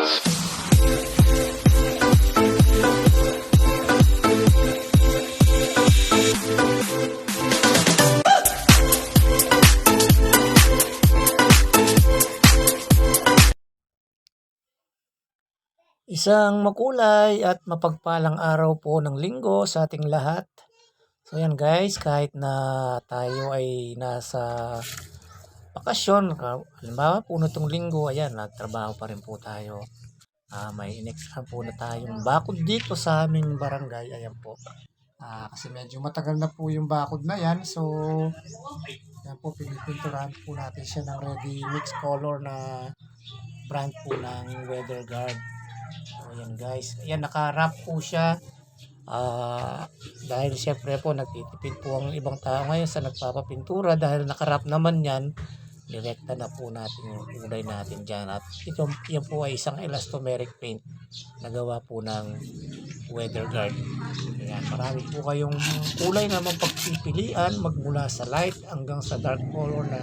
Mixes. Isang makulay at mapagpalang araw po ng linggo sa ating lahat. So yan guys, kahit na tayo ay nasa bakasyon, ka- halimbawa po na itong linggo, ayan, nagtrabaho pa rin po tayo. Ah, may in-extra po na tayong bakod dito sa aming barangay, ayan po. Ah, kasi medyo matagal na po yung bakod na yan, so yan po, pinipinturahan po natin siya ng ready mix color na brand po ng Weather Guard. So, ayan guys. Ayan, naka-wrap po siya. Ah, dahil syempre po, nagtitipid po ang ibang tao ngayon sa nagpapapintura. Dahil naka-wrap naman yan, direkta na po natin yung kulay natin dyan. At ito, yan po ay isang elastomeric paint na gawa po ng weather guard. Ayan, marami po kayong kulay na mapagpipilian magmula sa light hanggang sa dark color na.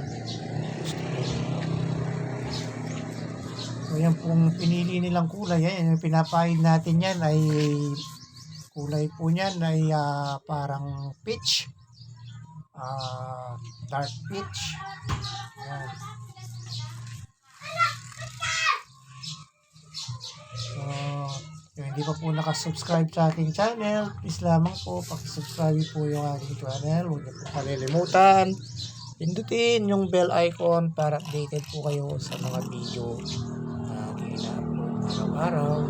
So yan pong pinili nilang kulay, yan, yung pinapahid natin yan ay kulay po niyan ay ah, parang peach. Ah, dark peach. Yan. So, kung hindi pa po nakasubscribe sa ating channel, please lamang po, pakisubscribe po yung ating channel. Huwag niyo po kalilimutan. Pindutin yung bell icon para updated po kayo sa mga video na ina-upload araw-araw.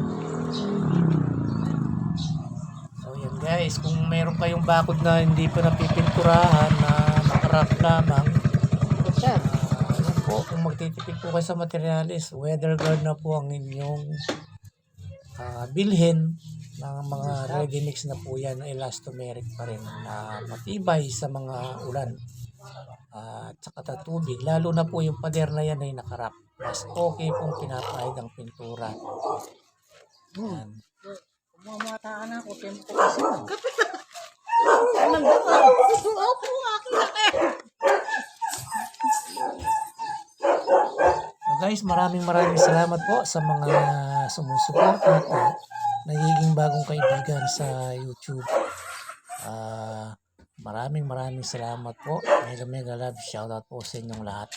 Guys, kung meron kayong bakod na hindi pa napipinturahan na nakarap lamang, yan po, kung magtitipid po kayo sa materialis, weather guard na po ang inyong ah, bilhin ng mga ready mix na po yan, elastomeric pa rin na matibay sa mga ulan at saka sa tubig, lalo na po yung pader na yan ay nakarap. Mas okay pong pinapahid ang pintura. Yan. Mamata na ako, tempo kasi. Opo, akin na So guys, maraming maraming salamat po sa mga sumusuporta at nagiging bagong kaibigan sa YouTube. Ah, maraming maraming salamat po. Mega mega love shoutout po sa inyong lahat.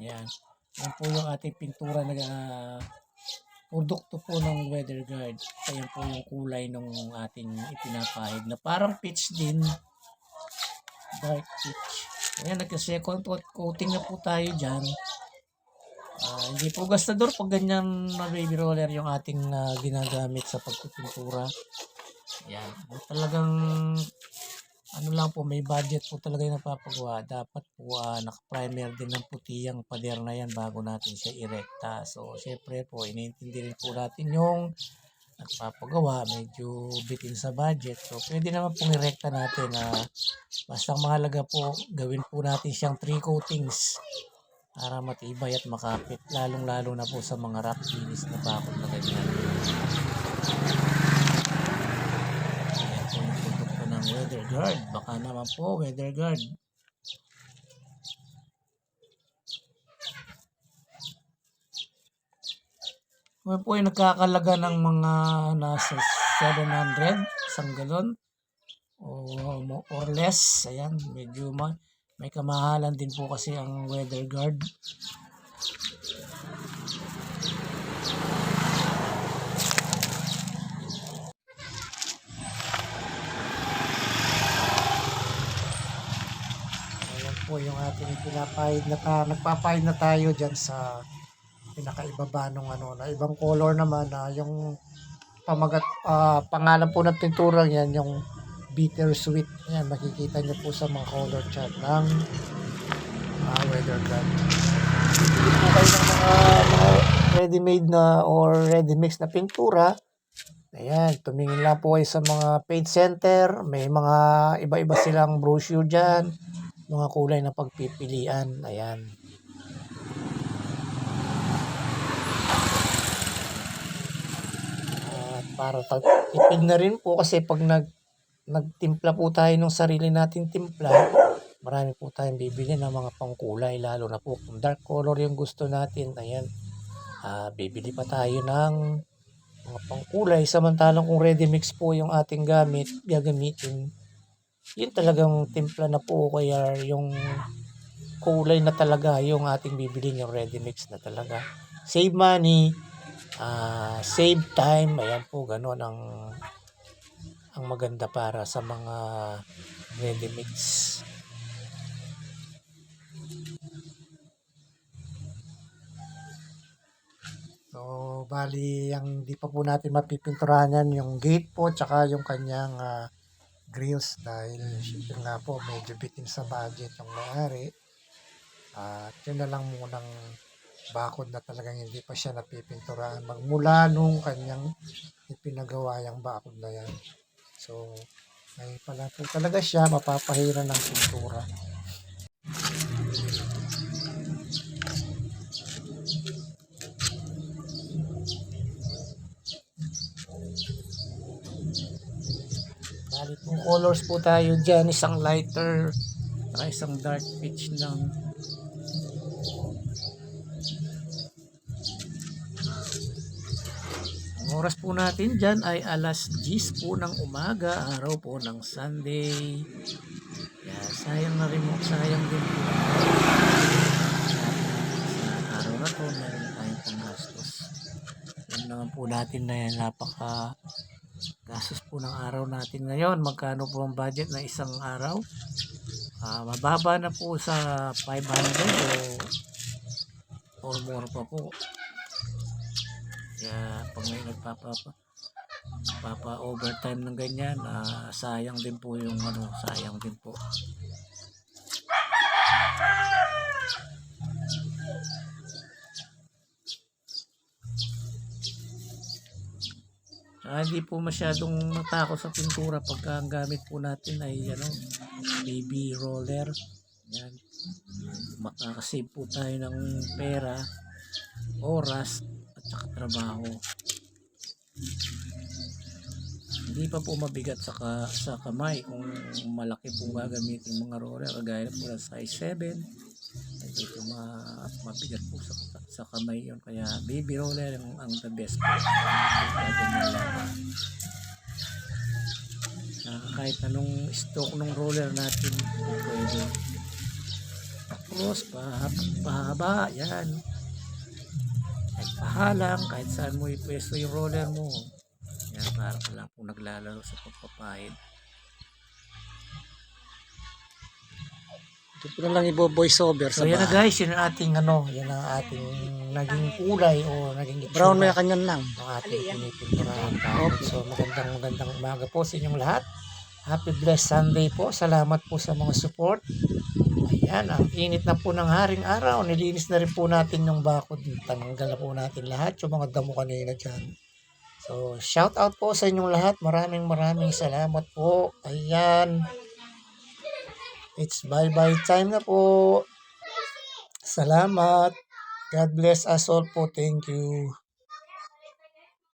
Yan. Yan po yung ating pintura na ah, produkto po ng weather guard. Ayan po yung kulay ng ating ipinapahid na parang peach din dark peach. Ayan, nagka-second coat- coating na po tayo dyan. Ah, hindi po gastador pag ganyan na baby roller yung ating ah, ginagamit sa pagpipintura. Ayan. Talagang ano lang po, may budget po talaga yung napapagawa. Dapat po ah, naka-primer din ng puti ang pader na yan bago natin siya irekta. So, syempre po, iniintindi rin po natin yung nagpapagawa, medyo bitin sa budget. So, pwede naman pong irekta natin na basta ang mahalaga po, gawin po natin siyang three coatings para matibay at makapit, lalong-lalo na po sa mga rough finish na bakod na ganyan. Ayan po yung produkto ng weather guard. Baka naman po, weather guard. Kung po ay nagkakalaga ng mga nasa 700 isang galon o or less. Ayan, medyo ma may kamahalan din po kasi ang weather guard. Ayan po yung ating pinapahid na ta nagpapahid na tayo dyan sa pinakaibaba nung ano na ibang color naman na yung pamagat ah, pangalan po ng pinturang yan yung bittersweet. Yan makikita nyo po sa mga color chart ng ah, weather guard Bibili po kayo ng mga, mga ready made na or ready mix na pintura. Ayan tumingin lang po kayo sa mga paint center. May mga iba-iba silang brochure dyan mga kulay na pagpipilian ayan At para pagtipid na rin po kasi pag nag nagtimpla po tayo ng sarili nating timpla, marami po tayong bibili ng mga pangkulay lalo na po kung dark color yung gusto natin. Ayan. Ah, bibili pa tayo ng mga pangkulay samantalang kung ready mix po yung ating gamit, gagamitin. Yun talagang timpla na po kaya yung kulay na talaga yung ating bibili yung ready mix na talaga. Save money, ah save time, ayan po ganun ang ang maganda para sa mga ready mix. So, bali, ang di pa po natin mapipinturahan yan, yung gate po, tsaka yung kanyang ah, grills dahil syempre nga po, medyo bitin sa budget yung may-ari. At yun na lang munang bakod na talagang hindi pa siya napipinturahan magmula nung kanyang ipinagawa yung bakod na yan. So, may pala po talaga siya mapapahira ng pintura. Po colors po tayo dyan. Isang lighter, saka isang dark peach lang. Ang oras po natin dyan ay alas 10 po ng umaga, araw po ng Sunday. Kaya sayang na rin mo, sayang din po. Sa araw na to, meron tayong panggastos. Yan naman po natin na yan, napaka gastos po ng araw natin ngayon. Magkano po ang budget na isang araw? Ah, mababa na po sa 500 o or more pa po. Kaya pag may nagpapapa papa overtime ng ganyan, ah, sayang din po yung ano, sayang din po. Saka hindi po masyadong matakot sa pintura pagka ang gamit po natin ay ano, baby roller. Yan. Makakasave po tayo ng pera, oras, at saka trabaho. Hindi pa po mabigat sa, ka, sa kamay kung malaki po gagamitin mga roller. Kagaya po ng size 7. Ito ma, mabigat po sa, sa kamay yun. Kaya baby roller ang, ang the best po. Na kahit anong stock ng roller natin, pwede. Tapos, pa, pahaba, yan. Kahit pahalang, kahit saan mo ipwesto yung roller mo. Yan, para ka lang po naglalaro sa pagpapahid. Ito ko na lang i-voice over So, yan na guys, yun ang ating ano, yan ang ating naging kulay o naging itsura Brown may kanyan lang. ng ating pinipinturahan tayo. So, magandang magandang umaga po sa inyong lahat. Happy blessed Sunday po. Salamat po sa mga support. Ayan, ang init na po ng haring araw. Nilinis na rin po natin yung bakod. Tananggal na po natin lahat yung mga damo kanina dyan. So, shout out po sa inyong lahat. Maraming maraming salamat po. Ayan. It's bye-bye time na po. Salamat. God bless us all po. Thank you.